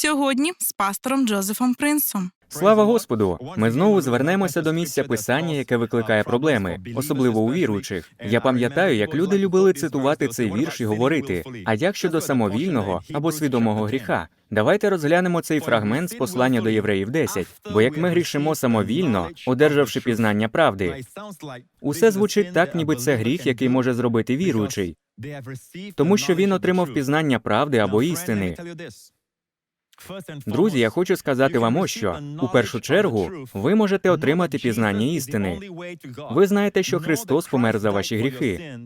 Сьогодні з пастором Джозефом Принсом. Слава Господу! Ми знову звернемося до місця писання, яке викликає проблеми, особливо у віруючих. Я пам'ятаю, як люди любили цитувати цей вірш і говорити: а як щодо самовільного або свідомого гріха? Давайте розглянемо цей фрагмент з послання до євреїв 10. Бо як ми грішимо самовільно, одержавши пізнання правди, усе звучить так, ніби це гріх, який може зробити віруючий, тому що він отримав пізнання правди або істини. Друзі, я хочу сказати вам ось що. У першу чергу, ви можете отримати пізнання істини. Ви знаєте, що Христос помер за ваші гріхи.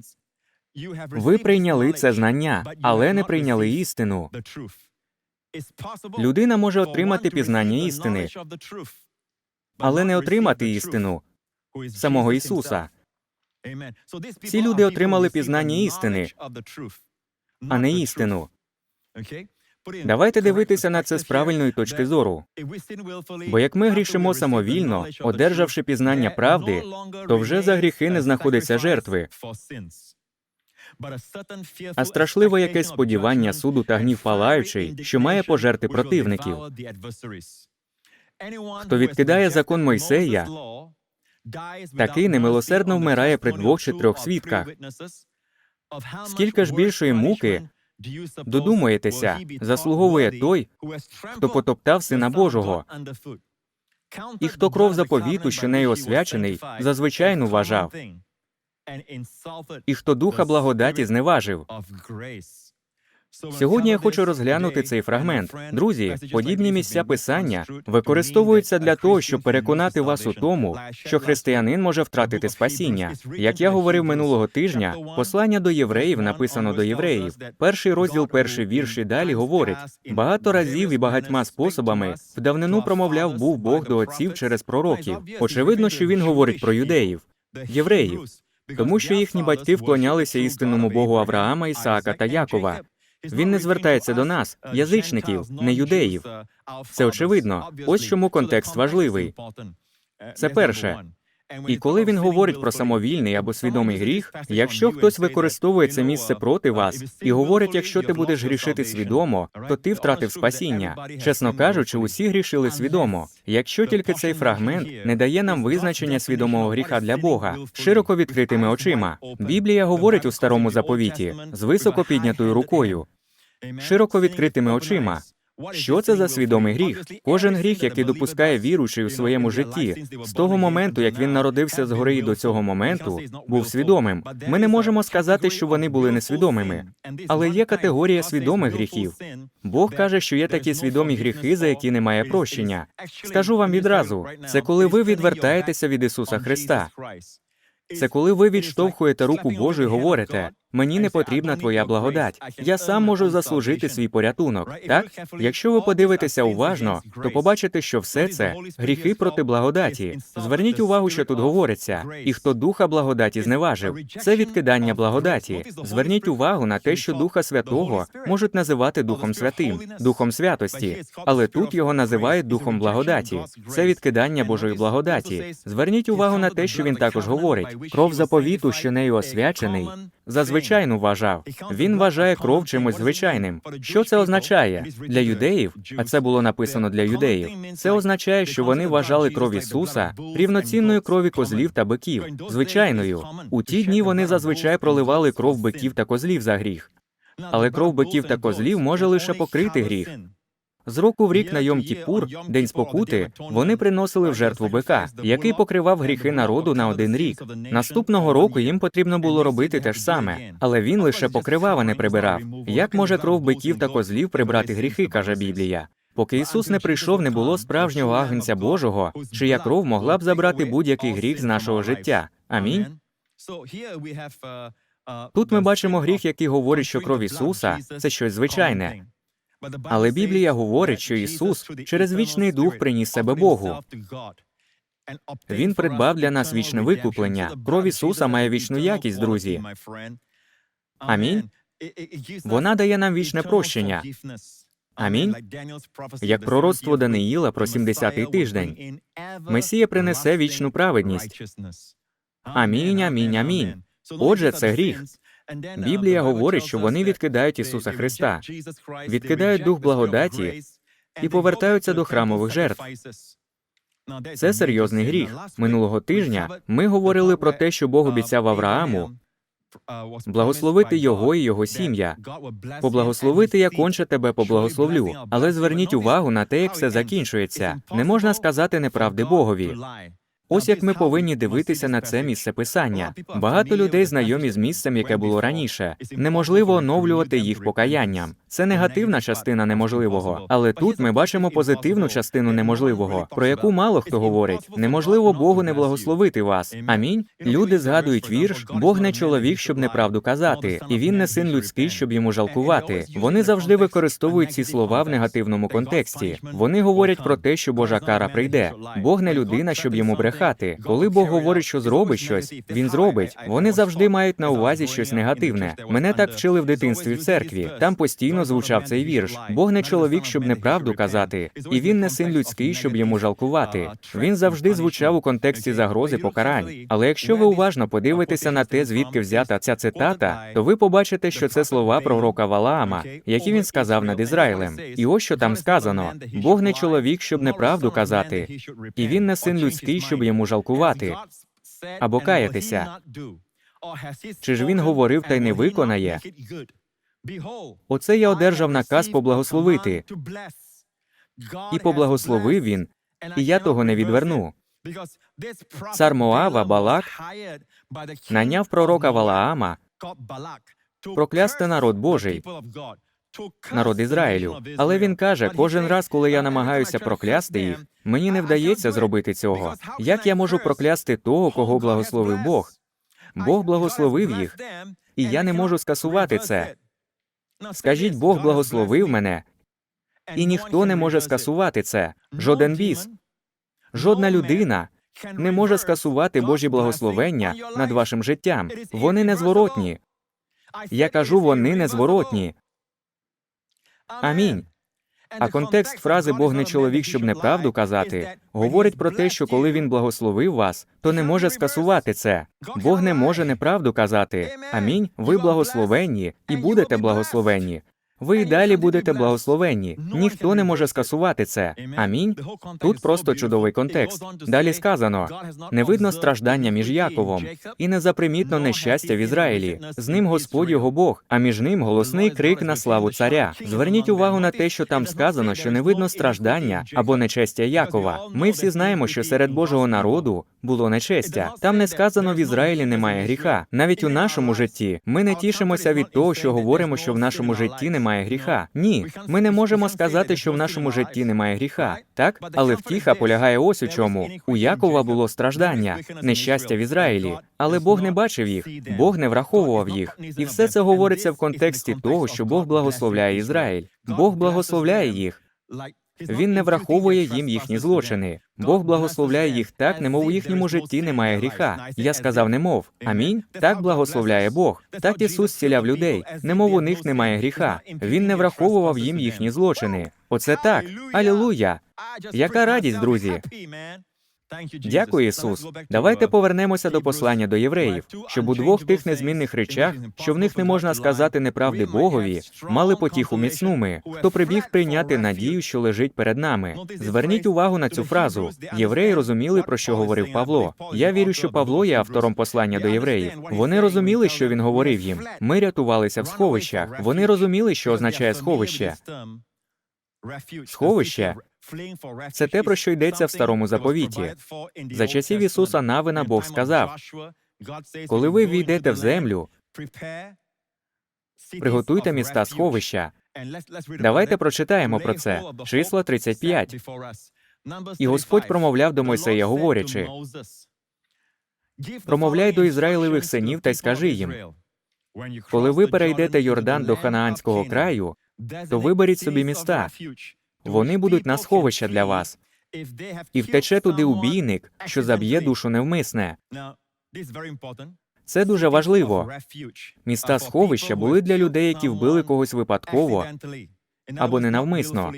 Ви прийняли це знання, але не прийняли істину. Людина може отримати пізнання істини, але не отримати істину самого Ісуса. Ці люди отримали пізнання істини, а не істину. Давайте дивитися на це з правильної точки зору. Бо як ми грішимо самовільно, одержавши пізнання правди, то вже за гріхи не знаходиться жертви, а страшливо якесь сподівання суду та гнів палаючий, що має пожерти противників. Хто відкидає закон Мойсея, такий немилосердно вмирає при двох чи трьох свідках. Скільки ж більшої муки, додумаєтеся, заслуговує той, хто потоптав Сина Божого, і хто кров заповіту, що нею освячений, зазвичай вважав, і хто духа благодаті зневажив. Сьогодні я хочу розглянути цей фрагмент. Друзі, подібні місця писання використовуються для того, щоб переконати вас у тому, що християнин може втратити спасіння. Як я говорив минулого тижня, послання до євреїв написано до євреїв. Перший розділ, перший вірш і далі говорить багато разів і багатьма способами в давнину промовляв був Бог до отців через пророків. Очевидно, що він говорить про юдеїв, євреїв, тому що їхні батьки вклонялися істинному Богу Авраама, Ісаака та Якова. Він не звертається до нас, язичників, не юдеїв. Це очевидно. Ось чому контекст важливий. Це перше. І коли він говорить про самовільний або свідомий гріх, якщо хтось використовує це місце проти вас і говорить, якщо ти будеш грішити свідомо, то ти втратив спасіння. Чесно кажучи, усі грішили свідомо. Якщо тільки цей фрагмент не дає нам визначення свідомого гріха для Бога, широко відкритими очима. Біблія говорить у старому заповіті з високо піднятою рукою, широко відкритими очима. Що це за свідомий гріх? Кожен гріх, який допускає віруючий у своєму житті, з того моменту, як він народився згори і до цього моменту, був свідомим. Ми не можемо сказати, що вони були несвідомими. Але є категорія свідомих гріхів. Бог каже, що є такі свідомі гріхи, за які немає прощення. Скажу вам відразу: це коли ви відвертаєтеся від Ісуса Христа. Це коли ви відштовхуєте руку Божу і говорите: мені не потрібна твоя благодать. Я сам можу заслужити свій порятунок. Так, якщо ви подивитеся уважно, то побачите, що все це гріхи проти благодаті. Зверніть увагу, що тут говориться, і хто духа благодаті зневажив, це відкидання благодаті. Зверніть увагу на те, що Духа Святого можуть називати Духом Святим, Духом святості, але тут його називають Духом благодаті. Це відкидання Божої благодаті. Зверніть увагу на те, що він також говорить: кров заповіту, що нею освячений. Зазвичайно вважав. Він вважає кров чимось звичайним. Що це означає для юдеїв? А це було написано для юдеїв. Це означає, що вони вважали кров Ісуса рівноцінною крові козлів та биків, звичайною. У ті дні вони зазвичай проливали кров биків та козлів за гріх. Але кров биків та козлів може лише покрити гріх. З року в рік на Йом Кіпур, день спокути, вони приносили в жертву бика, який покривав гріхи народу на один рік. Наступного року їм потрібно було робити те ж саме, але він лише покривав, а не прибирав. Як може кров биків та козлів прибрати гріхи, каже Біблія. Поки Ісус не прийшов, не було справжнього агнця Божого, чия кров могла б забрати будь-який гріх з нашого життя. Амінь. Тут ми бачимо гріх, який говорить, що кров Ісуса це щось звичайне. Але Біблія говорить, що Ісус через вічний дух приніс себе Богу. Він придбав для нас вічне викуплення. Кров Ісуса має вічну якість, друзі. Амінь. Вона дає нам вічне прощення. Амінь. Як пророцтво Даниїла про 70-й тиждень. Месія принесе вічну праведність. Амінь, амінь, амінь. Отже, це гріх. Біблія говорить, що вони відкидають Ісуса Христа, відкидають дух благодаті і повертаються до храмових жертв. Це серйозний гріх. Минулого тижня ми говорили про те, що Бог обіцяв Аврааму благословити його і його сім'я. Поблагословити я конче тебе поблагословлю. Але зверніть увагу на те, як все закінчується. Не можна сказати неправди Богові. Ось як ми повинні дивитися на це місце писання. Багато людей знайомі з місцем, яке було раніше. Неможливо оновлювати їх покаянням. Це негативна частина неможливого. Але тут ми бачимо позитивну частину неможливого, про яку мало хто говорить. Неможливо Богу не благословити вас. Амінь. Люди згадують вірш Бог не чоловік, щоб неправду казати, і він не син людський, щоб йому жалкувати. Вони завжди використовують ці слова в негативному контексті. Вони говорять про те, що Божа кара прийде. Бог не людина, щоб йому брехати. Коли Бог говорить, що зробить щось, він зробить. Вони завжди мають на увазі щось негативне. Мене так вчили в дитинстві в церкві. Там постійно звучав цей вірш. Бог не чоловік, щоб неправду казати, і він не син людський, щоб йому жалкувати. Він завжди звучав у контексті загрози покарань. Але якщо ви уважно подивитеся на те, звідки взята ця цитата, то ви побачите, що це слова пророка Валаама, які він сказав над Ізраїлем. І ось що там сказано: Бог не чоловік, щоб неправду казати, і він не син людський, щоб йому жалкувати. або каятися. Чи ж він говорив та й не виконає? Оце я одержав наказ поблагословити, і поблагословив він, і я того не відверну. Цар Моава Балак Наняв пророка Валаама проклясти народ Божий, народ Ізраїлю. Але він каже, кожен раз, коли я намагаюся проклясти їх, мені не вдається зробити цього. Як я можу проклясти того, кого благословив Бог? Бог благословив їх, і я не можу скасувати це. Скажіть, Бог благословив мене, і ніхто не може скасувати це. Жоден біс, жодна людина не може скасувати Божі благословення над вашим життям. Вони незворотні. Я кажу, вони незворотні. Амінь. А контекст фрази Бог не чоловік, щоб неправду казати, говорить про те, що коли він благословив вас, то не може скасувати це. Бог не може неправду казати. Амінь. Ви благословенні і будете благословенні. Ви і далі будете благословенні. Ніхто не може скасувати це. Амінь. Тут просто чудовий контекст. Далі сказано: не видно страждання між Яковом, і не запримітно нещастя в Ізраїлі. З ним Господь його Бог, а між ним голосний крик на славу царя. Зверніть увагу на те, що там сказано, що не видно страждання або нечестя Якова. Ми всі знаємо, що серед Божого народу було нечестя. Там не сказано в Ізраїлі немає гріха. Навіть у нашому житті ми не тішимося від того, що говоримо, що в нашому житті немає гріха. Ні, ми не можемо сказати, що в нашому житті немає гріха. Так, але втіха полягає ось у чому. У Якова було страждання, нещастя в Ізраїлі, але Бог не бачив їх, Бог не враховував їх. І все це говориться в контексті того, що Бог благословляє Ізраїль. Бог благословляє їх. Він не враховує їм їхні злочини. Бог благословляє їх так, немов у їхньому житті немає гріха. Я сказав, немов. Амінь. Так благословляє Бог. Так Ісус зціляв людей, немов у них немає гріха. Він не враховував їм їхні злочини. Оце так. Алілуя! Яка радість, друзі! Дякую, Ісус. Давайте повернемося до послання до євреїв, щоб у двох тих незмінних речах, що в них не можна сказати неправди Богові, мали потіху міцну ми, хто прибіг прийняти надію, що лежить перед нами. Зверніть увагу на цю фразу. Євреї розуміли, про що говорив Павло. Я вірю, що Павло є автором послання до євреїв. Вони розуміли, що він говорив їм. Ми рятувалися в сховищах. Вони розуміли, що означає сховище. Сховище це те, про що йдеться в старому заповіті. За часів Ісуса Навина Бог сказав: Коли ви війдете в землю, приготуйте міста сховища. Давайте прочитаємо про це. Числа 35. І Господь промовляв до Мойсея, говорячи: Промовляй до Ізраїлевих синів та й скажи їм, коли ви перейдете Йордан до Ханаанського краю, то виберіть собі міста. Вони будуть на сховища для вас. І втече туди убійник, що заб'є душу невмисне. Це дуже важливо. Міста сховища були для людей, які вбили когось випадково або ненавмисно.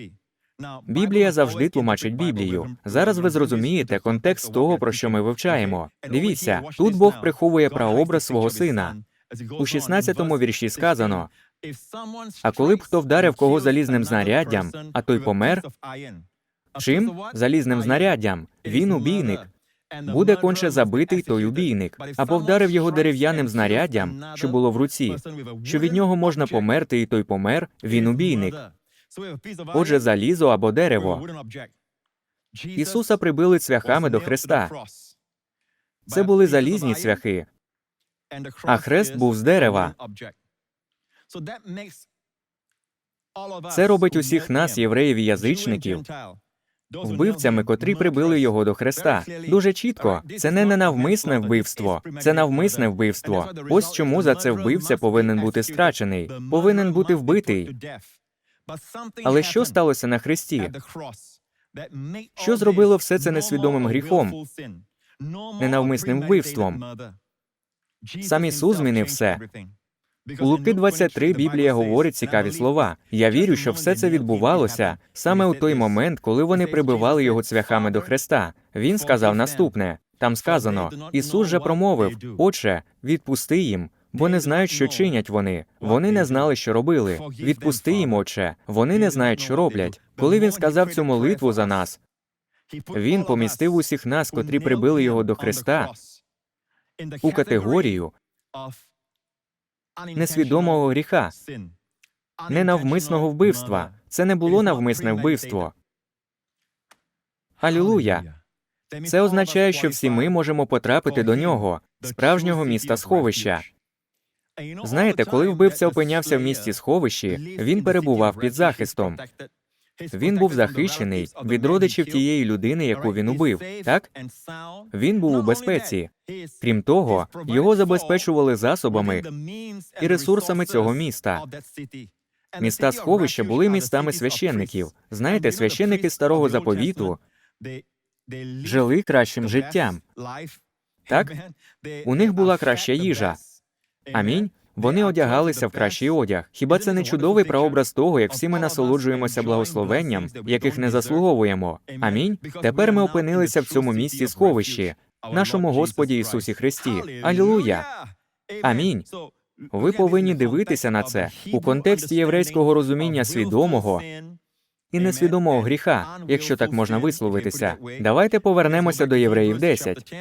Біблія завжди тлумачить Біблію. Зараз ви зрозумієте контекст того, про що ми вивчаємо. Дивіться, тут Бог приховує прообраз свого сина. У 16-му вірші сказано: А коли б хто вдарив кого залізним знаряддям, а той помер, чим? Залізним знаряддям. Він убійник. Буде конче забитий той убійник, або вдарив його дерев'яним знаряддям, що було в руці, що від нього можна померти, і той помер, він убійник. Отже, залізо або дерево. Ісуса прибили цвяхами до хреста. Це були залізні цвяхи, а хрест був з дерева. Це робить усіх нас, євреїв і язичників, вбивцями, котрі прибили його до хреста. Дуже чітко, це не ненавмисне вбивство, це навмисне вбивство. Ось чому за це вбивця повинен бути страчений, повинен бути вбитий. Але що сталося на хресті? Що зробило все це несвідомим гріхом, Ненавмисним вбивством? Сам Ісус змінив все. У Луки 23 Біблія говорить цікаві слова. Я вірю, що все це відбувалося саме у той момент, коли вони прибивали його цвяхами до хреста. Він сказав наступне: там сказано: Ісус же промовив: Отче, відпусти їм, бо не знають, що чинять вони. Вони не знали, що робили. Відпусти їм, Отче. Вони не знають, що роблять. Коли він сказав цю молитву за нас, він помістив усіх нас, котрі прибили його до хреста, у категорію несвідомого гріха, ненавмисного вбивства. Це не було навмисне вбивство. Алілуя! Це означає, що всі ми можемо потрапити до нього, справжнього міста сховища. Знаєте, коли вбивця опинявся в місті сховищі, він перебував під захистом. Він був захищений від родичів тієї людини, яку він убив. Так він був у безпеці. Крім того, його забезпечували засобами і ресурсами цього міста. Міста сховища були містами священників. Знаєте, священники старого заповіту жили кращим життям. Так? У них була краща їжа. Амінь. Вони одягалися в кращий одяг. Хіба це не чудовий прообраз того, як всі ми насолоджуємося благословенням, яких не заслуговуємо? Амінь. Тепер ми опинилися в цьому місці сховищі, нашому Господі Ісусі Христі. Алілуя! Амінь. Ви повинні дивитися на це у контексті єврейського розуміння свідомого і несвідомого гріха, якщо так можна висловитися. Давайте повернемося до Євреїв 10.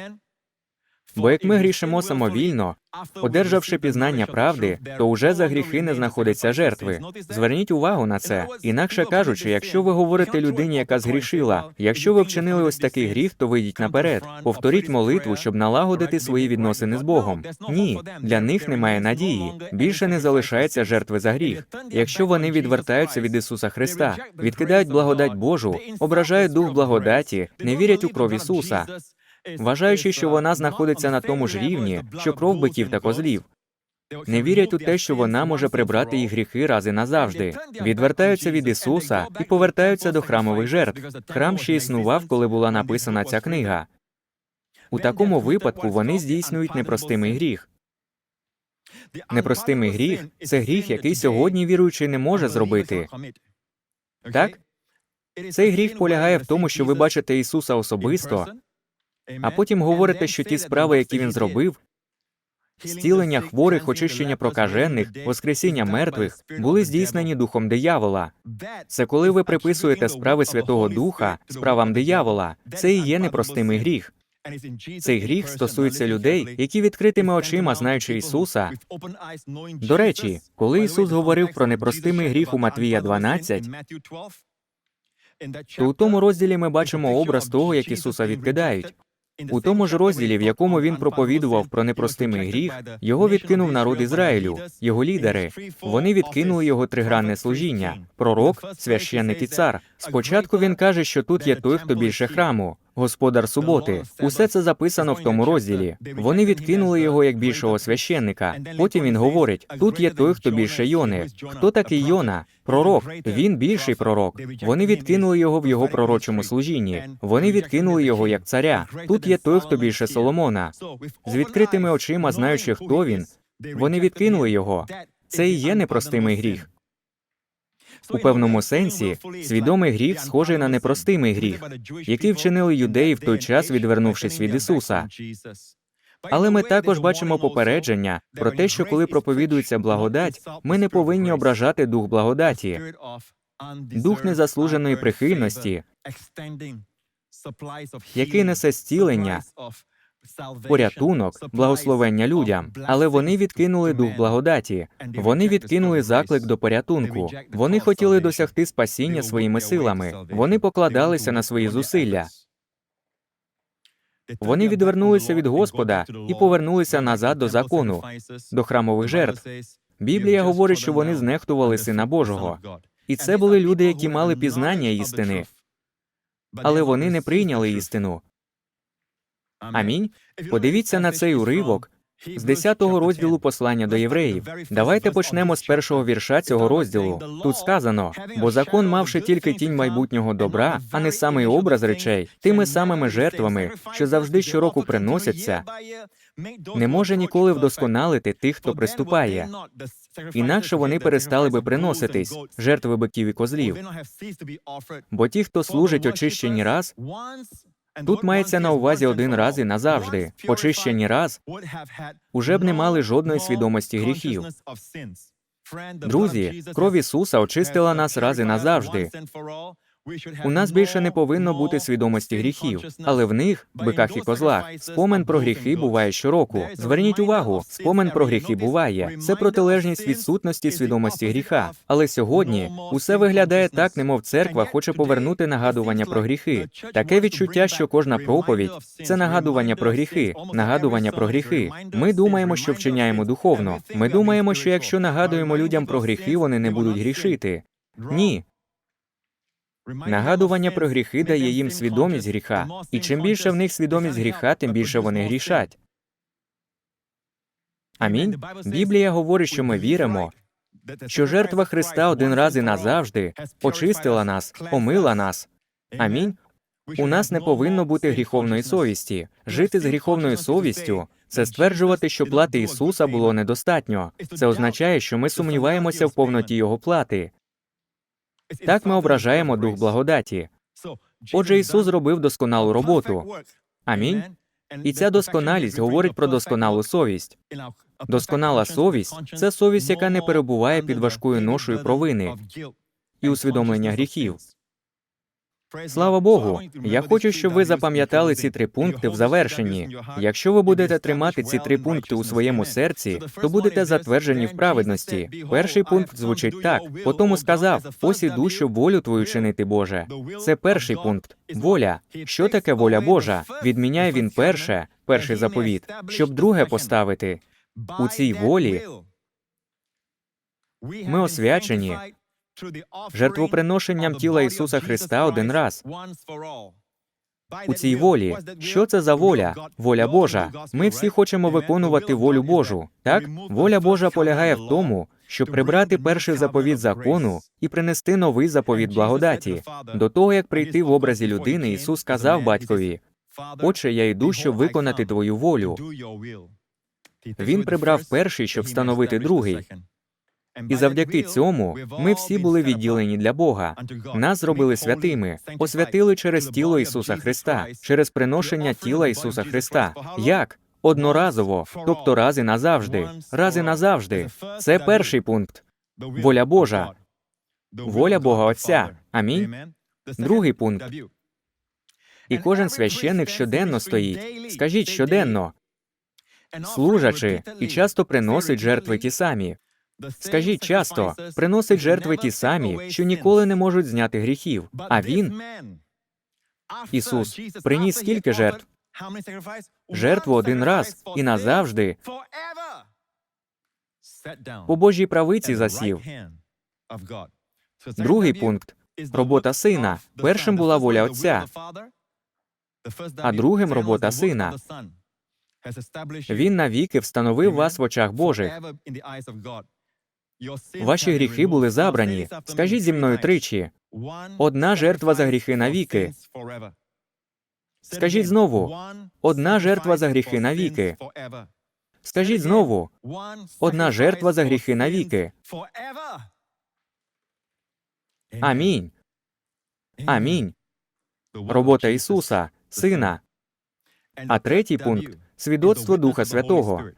Бо як ми грішимо самовільно, одержавши пізнання правди, то уже за гріхи не знаходиться жертви. Зверніть увагу на це. Інакше кажучи, якщо ви говорите людині, яка згрішила, якщо ви вчинили ось такий гріх, то вийдіть наперед. Повторіть молитву, щоб налагодити свої відносини з Богом. Ні, для них немає надії. Більше не залишається жертви за гріх. Якщо вони відвертаються від Ісуса Христа, відкидають благодать Божу, ображають дух благодаті, не вірять у кров Ісуса, вважаючи, що вона знаходиться на тому ж рівні, що кров биків та козлів. Не вірять у те, що вона може прибрати їх гріхи раз і назавжди, відвертаються від Ісуса і повертаються до храмових жертв. Храм ще існував, коли була написана ця книга. У такому випадку вони здійснюють непростимий гріх. Непростимий гріх це гріх, який сьогодні віруючий не може зробити. Так? Цей гріх полягає в тому, що ви бачите Ісуса особисто, а потім говорите, що ті справи, які він зробив, зцілення хворих, очищення прокажених, воскресіння мертвих, були здійснені духом диявола. Це коли ви приписуєте справи Святого Духа справам диявола. Це і є непростимий гріх. Цей гріх стосується людей, які відкритими очима, знаючи Ісуса. До речі, коли Ісус говорив про непростимий гріх у Матвія 12, то у тому розділі ми бачимо образ того, як Ісуса відкидають. У тому ж розділі, в якому він проповідував про непростимий гріх, його відкинув народ Ізраїлю, його лідери. Вони відкинули його тригранне служіння пророк, священник і цар. Спочатку він каже, що тут є той, хто більше храму, господар суботи. Усе це записано в тому розділі. Вони відкинули його як більшого священника. Потім він говорить: тут є той, хто більше Йони. Хто такий Йона? Пророк. Він більший пророк. Вони відкинули його в його пророчому служінні. Вони відкинули його як царя. Тут є той, хто більше Соломона. З відкритими очима, знаючи, хто він, вони відкинули його. Це і є непростимий гріх. У певному сенсі свідомий гріх схожий на непростимий гріх, який вчинили юдеї в той час, відвернувшись від Ісуса. Але ми також бачимо попередження про те, що коли проповідується благодать, ми не повинні ображати дух благодаті, дух незаслуженої прихильності, який несе зцілення, порятунок, благословення людям. Але вони відкинули дух благодаті. Вони відкинули заклик до порятунку. Вони хотіли досягти спасіння своїми силами. Вони покладалися на свої зусилля. Вони відвернулися від Господа і повернулися назад до закону, до храмових жертв. Біблія говорить, що вони знехтували Сина Божого. І це були люди, які мали пізнання істини, але вони не прийняли істину. Амінь. Подивіться на цей уривок з 10-го розділу послання до євреїв. Давайте почнемо з першого вірша цього розділу. Тут сказано: бо закон, мавши тільки тінь майбутнього добра, а не самий образ речей, тими самими жертвами, що завжди щороку приносяться, не може ніколи вдосконалити тих, хто приступає. Інакше вони перестали би приноситись жертви биків і козлів. Бо ті, хто служить очищені раз, тут мається на увазі один раз і назавжди. Очищені раз уже б не мали жодної свідомості гріхів. Друзі, кров Ісуса очистила нас раз і назавжди. У нас більше не повинно бути свідомості гріхів, але в них, биках і козлах, спомин про гріхи буває щороку. Зверніть увагу, спомин про гріхи буває. Це протилежність відсутності свідомості гріха. Але сьогодні усе виглядає так, немов церква хоче повернути нагадування про гріхи. Таке відчуття, що кожна проповідь це нагадування про гріхи, нагадування про гріхи. Ми думаємо, що вчиняємо духовно. Ми думаємо, що якщо нагадуємо людям про гріхи, вони не будуть грішити. Ні, Нагадування про гріхи дає їм свідомість гріха, і чим більше в них свідомість гріха, тим більше вони грішать. Амінь. Біблія говорить, що ми віримо, що жертва Христа один раз і назавжди очистила нас, омила нас. Амінь. У нас не повинно бути гріховної совісті. Жити з гріховною совістю це стверджувати, що плати Ісуса було недостатньо. Це означає, що ми сумніваємося в повноті Його плати. Так ми ображаємо дух благодаті. Отже, Ісус зробив досконалу роботу. Амінь. І ця досконалість говорить про досконалу совість. Досконала совість це совість, яка не перебуває під важкою ношою провини і усвідомлення гріхів. Слава Богу, я хочу, щоб ви запам'ятали ці три пункти в завершенні. Якщо ви будете тримати ці три пункти у своєму серці, то будете затверджені в праведності. Перший пункт звучить так: потому сказав: ось іду, щоб волю твою чинити, Боже. Це перший пункт. Воля. Що таке воля Божа? Відміняє він перше, перший заповіт, щоб друге поставити. У цій волі ми освячені жертвоприношенням тіла Ісуса Христа один раз. У цій волі, що це за воля? Воля Божа. Ми всі хочемо виконувати волю Божу. Так, воля Божа полягає в тому, щоб прибрати перший заповіт закону і принести новий заповіт благодаті. До того як прийти в образі людини, Ісус сказав батькові: Отче, я йду, щоб виконати твою волю. Він прибрав перший, щоб встановити другий. І завдяки цьому ми всі були відділені для Бога. Нас зробили святими, освятили через тіло Ісуса Христа, через приношення тіла Ісуса Христа. Як? Одноразово, тобто раз і назавжди, раз і назавжди. Це перший пункт. Воля Божа, воля Бога Отця. Амінь. Другий пункт. І кожен священник щоденно стоїть. Скажіть щоденно, служачи, і часто приносить жертви ті самі. Скажіть часто, приносить жертви ті самі, що ніколи не можуть зняти гріхів. А він, Ісус, приніс скільки жертв? Жертву один раз і назавжди по Божій правиці засів. Другий пункт робота сина. Першим була воля Отця, а другим робота сина. Він навіки встановив вас в очах Божих. Ваші гріхи були забрані. Скажіть зі мною тричі. Одна жертва за гріхи навіки. Скажіть знову. Одна жертва за гріхи навіки. Скажіть знову. Одна жертва за гріхи навіки. Амінь. Амінь. Робота Ісуса, Сина. А третій пункт свідоцтво Духа Святого.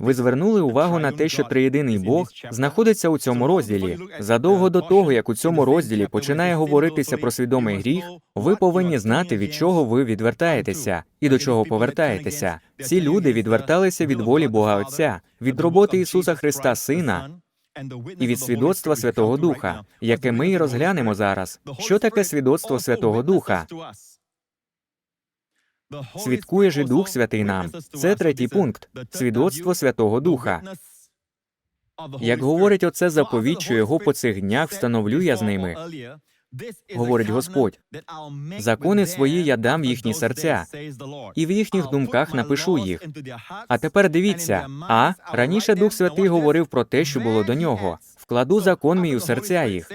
Ви звернули увагу на те, що триєдиний Бог знаходиться у цьому розділі. Задовго до того, як у цьому розділі починає говоритися про свідомий гріх, ви повинні знати, від чого ви відвертаєтеся і до чого повертаєтеся. Ці люди відверталися від волі Бога Отця, від роботи Ісуса Христа Сина і від свідоцтва Святого Духа, яке ми і розглянемо зараз. Що таке свідоцтво Святого Духа? Свідкує ж і Дух Святий нам. Це третій пункт свідоцтво Святого Духа. Як говорить оце заповідь, його по цих днях встановлю я з ними, говорить Господь. Закони свої я дам їхні серця, і в їхніх думках напишу їх. А тепер дивіться, а раніше Дух Святий говорив про те, що було до нього. Вкладу закон мій у серця їх.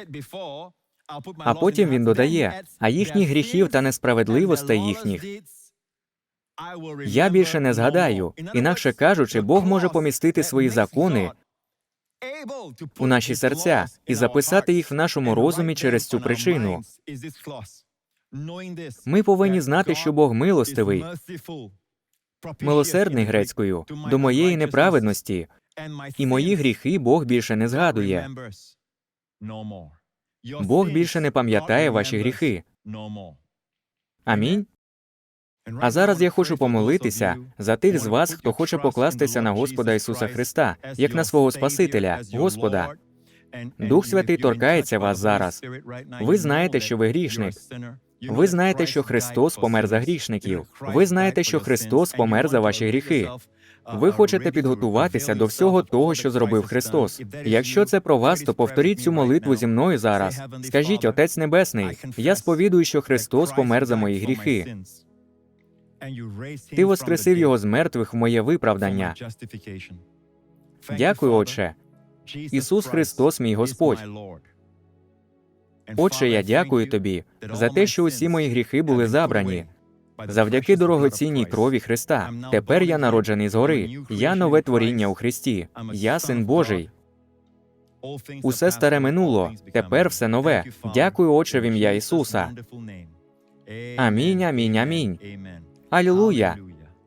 А потім він додає, а їхніх гріхів та несправедливостей їхніх я більше не згадаю. Інакше кажучи, Бог може помістити свої закони у наші серця і записати їх в нашому розумі через цю причину. Ми повинні знати, що Бог милостивий, милосердний грецькою до моєї неправедності, і мої гріхи Бог більше не згадує. Бог більше не пам'ятає ваші гріхи. Амінь. А зараз я хочу помолитися за тих з вас, хто хоче покластися на Господа Ісуса Христа, як на свого Спасителя, Господа. Дух Святий торкається вас зараз. Ви знаєте, що ви грішник. Ви знаєте, що Христос помер за грішників. Ви знаєте, що Христос помер за ваші гріхи. Ви хочете підготуватися до всього того, що зробив Христос. Якщо це про вас, то повторіть цю молитву зі мною зараз. Скажіть, Отець Небесний, я сповідую, що Христос помер за мої гріхи. Ти воскресив його з мертвих в моє виправдання. Дякую, Отче. Ісус Христос, мій Господь. Отче, я дякую тобі за те, що усі мої гріхи були забрані. Завдяки дорогоцінній крові Христа. Тепер я народжений згори. Я нове творіння у Христі. Я син Божий. Усе старе минуло. Тепер все нове. Дякую, Отче, в ім'я Ісуса. Амінь, амінь, амінь. Алілуя!